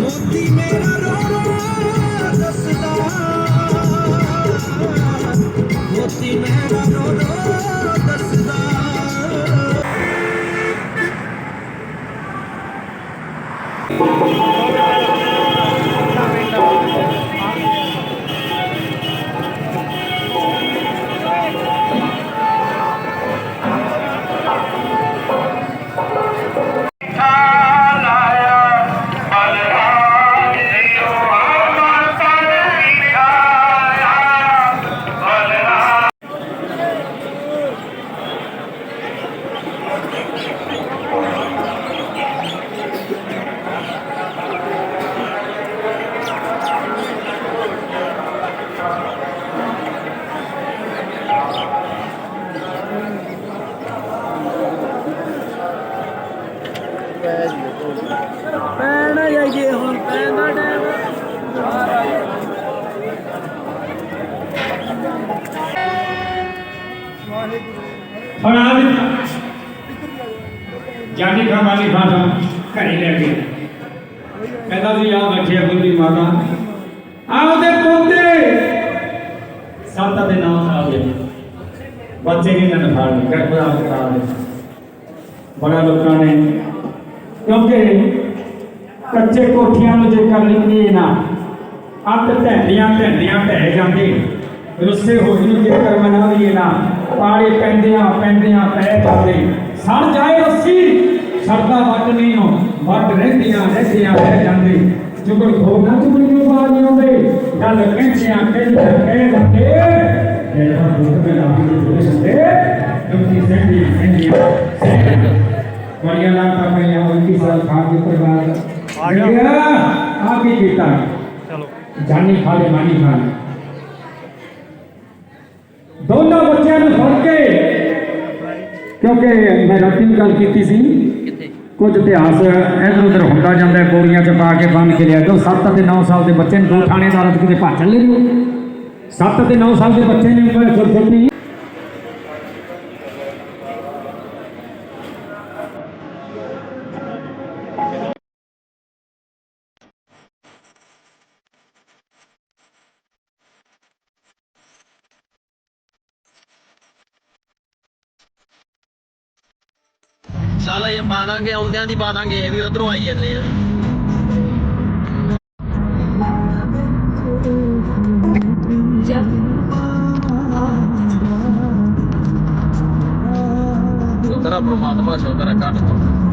ਮੋਤੀ ਮੇਰਾ ਰੋ ਰੋ ਦੱਸਦਾ ਹੁਣ ਆ ਜਾਨੀ ਖਾ ਮਾਨੀ ਖਾ ਤਾਂ ਘਰੇ ਲੈ ਕੇ। ਕਹਿੰਦਾ ਸੀ ਆ ਬੈਠੀ ਆ ਮਾਤਾ। ਆ ਉਹਦੇ ਪੋਤੇ! ਸੱਤ ਦੇ ਨੌ ਸਾਲ ਦੇ ਬੱਚੇ ਨੇ ਨਨ ਫਾੜ ਲਈ ਗਰਭਾ ਕਰਾ ਦੇ ਬੜਾ ਲੋਕਾਂ ਨੇ। ਕਿਉਂਕਿ ਕੱਚੇ ਕੋਠੀਆਂ ਨੂੰ ਜੇ ਕਰ ਲਿਖੀਏ ਨਾ ਅੱਤ ਢਹਿੰਦੀਆਂ ਢਹਿੰਦੀਆਂ ਢਹਿ ਜਾਂਦੇ। ਰੁੱਸੇ ਹੋਈ ਨੂੰ ਜੇਕਰ ਮਨਾ ਲਈਏ ਨਾ। ਪਾੜੇ ਪੈਂਦਿਆਂ ਪੈਂਦਿਆਂ ਪੈ ਜਾਂਦੇ ਸੜ ਜਾਏ ਰੱਸੀ ਸੜਦਾ ਵੱਟ ਨਹੀਂ ਹੋ ਵੱਟ ਰਹਿੰਦੀਆਂ ਰਹਿੰਦੀਆਂ ਰਹਿ ਜਾਂਦੇ। ਜੁਗਲ ਖੋ ਨਾ ਜੁਗਲ ਨੂੰ ਬਾਜ ਨਹੀਂ ਆਉਂਦੇ ਗੱਲ ਕਹਿੰਦਿਆਂ ਕਹਿੰਦਿਆਂ ਕਹਿ ਜਾਂਦੇ ਜਿਹੜਾ ਦੁੱਖ ਦੇ ਨਾਮ ਨੂੰ ਜੁੜੇ ਸੰਦੇ ਦੁੱਖੀ ਸਹਿੰਦੀ ਸਹਿੰਦੀਆਂ ਬੜੀਆਂ ਲਾਂਟਾਂ ਪਈਆਂ ਹੋਈ ਕੀ ਸਾਲ ਖਾ ਕੇ ਪਰਿਵਾਰ ਆ ਗਿਆ। ਆ ਕੀ ਕੀਤਾ। ਚਲੋ। ਜਾਨੀ ਖਾਲੇ ਮਾਨੀ ਖਾਲੇ ਦੋਨਾਂ ਬੱਚਿਆਂ ਕਿਉਂਕਿ ਮੈਂ ਰਾਤੀ ਵੀ ਗੱਲ ਕੀਤੀ ਸੀ। ਕੁਝ ਇਤਿਹਾਸ ਇਧਰ ਉਧਰ ਹੁੰਦਾ ਜਾਂਦਾ ਹੈ, ਬੋਰੀਆਂ ਚ ਪਾ ਕੇ ਬੰਨ ਕੇ ਲਿਆ ਦੋ 7 ਅਤੇ 9 ਸਾਲ ਦੇ ਬੱਚੇ ਨੂੰ ਦੋ ਥਾਣੇਦਾਰ ਕਿਤੇ ਭੱਜ ਚੱਲੇ ਨੇ 7 ਅਤੇ 9 ਸਾਲ ਦੇ ਬੱਚੇ ਨੇ ਕੋਈ ਛੋਟੀ ਸਾਲਾ ਇਹ ਪਾਦਾਂਗੇ ਆਉਂਦਿਆਂ ਦੀ ਪਾਦਾਂਗੇ ਇਹ ਵੀ ਉਧਰੋਂ ਆਈ ਜਾਂਦੇ ਆ। ਤੇਰਾ ਪ੍ਰਮਾਤਮਾ ਸ਼ੋਧਰਾ ਕਾਟ ਤੋਂ